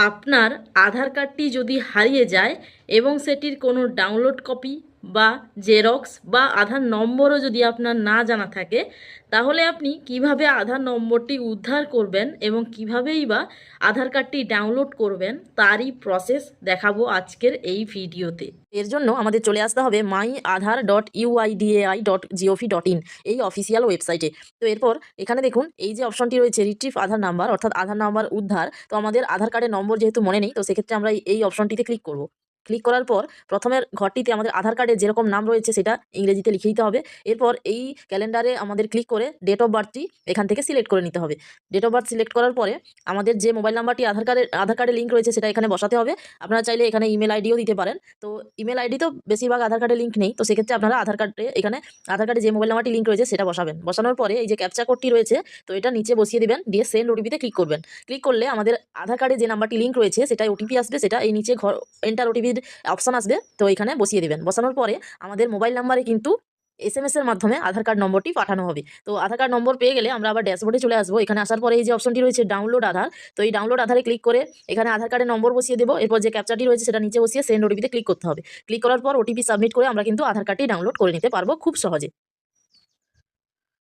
আপনার আধার কার্ডটি যদি হারিয়ে যায় এবং সেটির কোনো ডাউনলোড কপি বা জেরক্স বা আধার নম্বরও যদি আপনার না জানা থাকে, তাহলে আপনি কীভাবে আধার নম্বরটি উদ্ধার করবেন এবং কিভাবেই বা আধার কার্ডটি ডাউনলোড করবেন, তারই প্রসেস দেখাবো আজকের এই ভিডিওতে। এর জন্য আমাদের চলে আসতে হবে my Aadhaar dot UIDAI dot GOV dot in এই অফিসিয়াল ওয়েবসাইটে তো এরপর এখানে দেখুন, এই যে অপশনটি রয়েছে রিট্রিভ আধার নাম্বার অর্থাৎ আধার নাম্বার উদ্ধার, তো আমাদের আধার কার্ডের নম্বর যেহেতু মনে নেই, তো সেক্ষেত্রে আমরা এই- অপশনটিতে ক্লিক করব। ক্লিক করার পর প্রথমের ঘরটিতে আমাদের আধার কার্ডে যেরকম নাম রয়েছে সেটা ইংরেজিতে লিখে দিতে হবে। এরপর এই ক্যালেন্ডারে আমাদের ক্লিক করে ডেট অফ বার্থটি এখান থেকে সিলেক্ট করে নিতে হবে। ডেট অফ বার্থ সিলেক্ট করার পরে আমাদের যে মোবাইল নাম্বারটি আধার কার্ডের আধার কার্ডে লিঙ্ক রয়েছে সেটা এখানে বসাতে হবে। আপনারা চাইলে এখানে ইমেল আইডিও দিতে পারেন। তো ইমেল আইডি তো বেশিরভাগ আধার কার্ডে লিঙ্ক নেই। তো সেক্ষেত্রে আপনারা আধার কার্ডে এখানে আধার কার্ডে যে মোবাইল নাম্বারটি লিঙ্ক রয়েছে সেটা বসাবেন। বসানোর পরে এই যে ক্যাপচা কোডটি রয়েছে, তো এটা নিচে বসিয়ে দেবেন। দিয়ে সেন্ড ওটিপিতে ক্লিক করবেন। ক্লিক করলে আমাদের আধার কার্ডে যে নাম্বারটি লিঙ্ক রয়েছে সেটাই ওটিপি আসবে। সেটা এই নিচে ঘর এন্টার ওটিপির অপশান আসবে, তো এখানে বসিয়ে দেবেন। বসানোর পরে আমাদের মোবাইল নাম্বারে কিন্তু এস এম এর মাধ্যমে আধার কার্ড নম্বরটি পাঠানো হবে। তো আধার কার্ড নম্বর পেয়ে গেলে আমরা আবার ড্যাশবোর্ডে চলে আসব। এখানে আসার পরে এই যে অপশনটি রয়েছে ডাউনলোড আধার, তো এই ডাউনলোড আধারে ক্লিক করে এখানে আধার কার্ডের নম্বর বসিয়ে দেবো। এরপর যে ক্যাপচারটি রয়েছে সেটা নিচে বসিয়ে সেন্ড ওটিপিতে ক্লিক করতে হবে। ক্লিক করার পর ওটিপি সাবমিট করে আমরা কিন্তু আধার কার্ডটি ডাউনলোড করে নিতে পারব খুব সহজে।